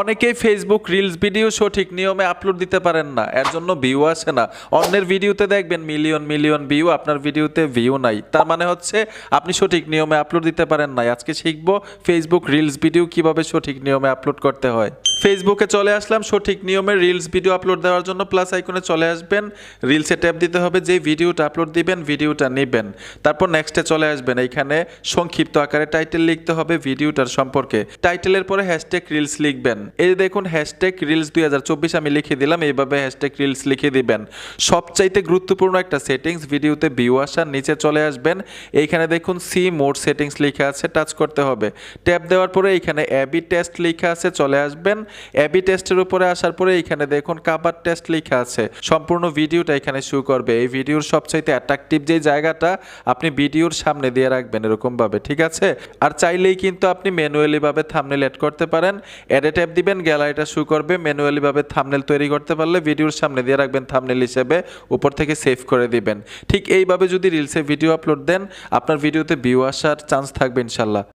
অনেকেই Facebook reels video সঠিক নিয়মে আপলোড দিতে পারেন না। এর জন্য ভিউ আসে না। অন্যের ভিডিওতে দেখবেন মিলিয়ন মিলিয়ন ভিউ আপনার ভিডিওতে ভিউ নাই। তার মানে হচ্ছে আপনি সঠিক নিয়মে আপলোড দিতে পারেন না আজকে শিখব ফেসবুক রিলস ভিডিও কীভাবে সঠিক নিয়মে আপলোড করতে হয়। ফেসবুকে চলে আসলাম, সঠিক নিয়মে রিলস ভিডিও আপলোড দেওয়ার জন্য প্লাস আইকনে চলে আসবেন। রিলসে ট্যাপ দিতে হবে যে ভিডিওটা আপলোড দিবেন ভিডিওটা নেবেন। তারপর নেক্সটে চলে আসবেন, এইখানে সংক্ষিপ্ত আকারে টাইটেল লিখতে হবে ভিডিওটার সম্পর্কে। টাইটেলের পরে হ্যাশট্যাগ রিলস লিখবেন। এই দেখুন হ্যাশট্যাগ রিলস দু হাজার চব্বিশ আমি লিখে দিলাম, এইভাবে হ্যাশট্যাগ রিলস লিখে দিবেন। সবচাইতে গুরুত্বপূর্ণ একটা সেটিংস ভিডিওতে ভিউ আসার নিচে চলে আসবেন। এইখানে দেখুন সি মোড সেটিংস লেখা আছে টাচ করতে হবে। ট্যাপ দেওয়ার পরে এইখানে অ্যাবি টেস্ট লেখা আছে, চলে আসবেন। অ্যাবি টেস্টের উপরে আসার পরে এখানে দেখুন কাবার টেস্ট লেখা আছে। সম্পূর্ণ ভিডিওটা এখানে শু করবে। এই ভিডিওর সবচাইতে অ্যাট্রাকটিভ যে জায়গাটা, আপনি ভিডিওর সামনে দিয়ে রাখবেন এরকম ভাবে ঠিক আছে? আর চাইলেই কিন্তু আপনি ম্যানুয়ালি ভাবে থামনেল এড করতে পারেন। এডে ট্যাপ দিবেন গ্যালারিটা শু করবে। ম্যানুয়ালি ভাবে থামনেল তৈরি করতে পারলে ভিডিওর সামনে দিয়ে রাখবেন থামনেল হিসেবে, উপর থেকে সেভ করে দিবেন। ঠিক এইভাবে যদি রিলসে ভিডিও আপলোড দেন, আপনার ভিডিওতে ভিউ আসার চান্স থাকবে ইনশাল্লাহ